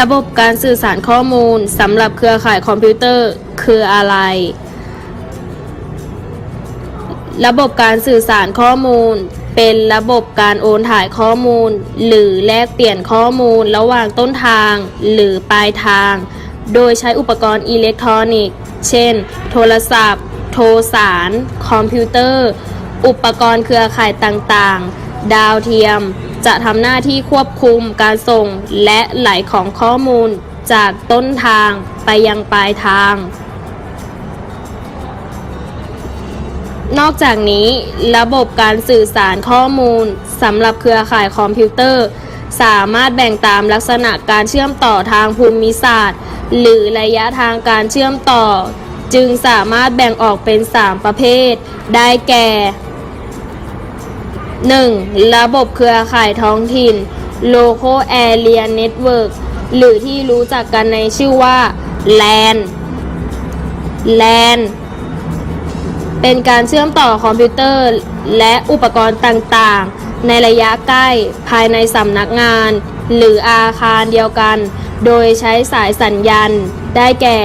ระบบการสื่อสารข้อมูลสำหรับเครือข่ายคอมพิวเตอร์คืออะไร ระบบการสื่อสารข้อมูล เป็นระบบการโอนถ่ายข้อมูล หรือแลกเปลี่ยนข้อมูลระหว่างต้นทาง หรือปลายทาง โดยใช้อุปกรณ์อิเล็กทรอนิกส์ เช่น โทรศัพท์ โทรสาร คอมพิวเตอร์ อุปกรณ์เครือข่ายต่างๆ ดาวเทียม จะทำหน้าที่ควบคุมการส่งและไหลของข้อมูลจากต้นทางไปยังปลายทาง นอกจากนี้ระบบการสื่อสารข้อมูลสำหรับเครือข่ายคอมพิวเตอร์ สามารถแบ่งตามลักษณะการเชื่อมต่อทางภูมิศาสตร์ หรือระยะทางการเชื่อมต่อ จึงสามารถแบ่งออกเป็น 3 ประเภท ได้แก่ 1. ระบบเครือข่ายท้องถิ่น Local Area Network หรือที่รู้จักกันในชื่อว่า LAN LAN เป็นการเชื่อมต่อคอมพิวเตอร์ และอุปกรณ์ต่างๆ ในระยะใกล้ภายในสำนักงาน หรืออาคารเดียวกัน โดยใช้สายสัญญาณ ได้แก่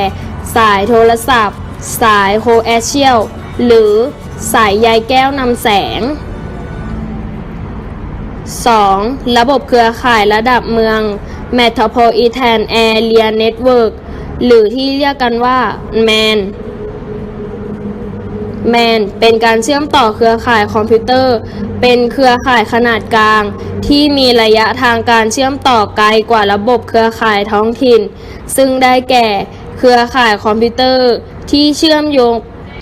สายโทรศัพท์ สายโคแอชเชียล หรือสายใยแก้วนำแสง 2. ระบบเครือข่ายระดับเมือง Metropolitan Area Network หรือที่เรียกกันว่า MAN MAN เป็นการเชื่อมต่อเครือข่ายคอมพิวเตอร์ เป็นเครือข่ายขนาดกลาง ที่มีระยะทางการเชื่อมต่อไกลกว่าระบบเครือข่ายท้องถิ่น ซึ่งได้แก่เครือข่ายคอมพิวเตอร์ที่เชื่อมโยง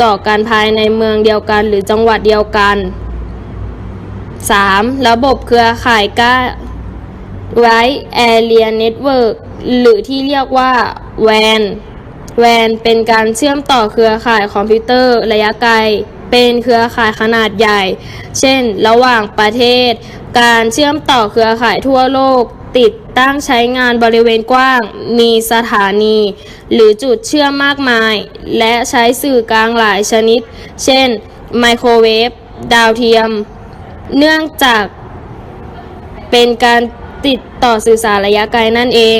ต่อกันภายในเมืองเดียวกันหรือจังหวัดเดียวกัน 3. ระบบเครือข่ายก้า Wide Area Network หรือที่เรียกว่า WAN WAN เป็นการเชื่อมต่อเครือข่ายคอมพิวเตอร์ระยะไกล เป็นเครือข่ายขนาดใหญ่ เช่น ระหว่างประเทศ การเชื่อมต่อเครือข่ายทั่วโลก ติดตั้งใช้งานบริเวณกว้าง มีสถานี หรือจุดเชื่อมมากมาย และใช้สื่อกลางหลายชนิด เช่น ไมโครเวฟ ดาวเทียม เนื่องจากเป็นการติดต่อสื่อสารระยะไกลนั่นเอง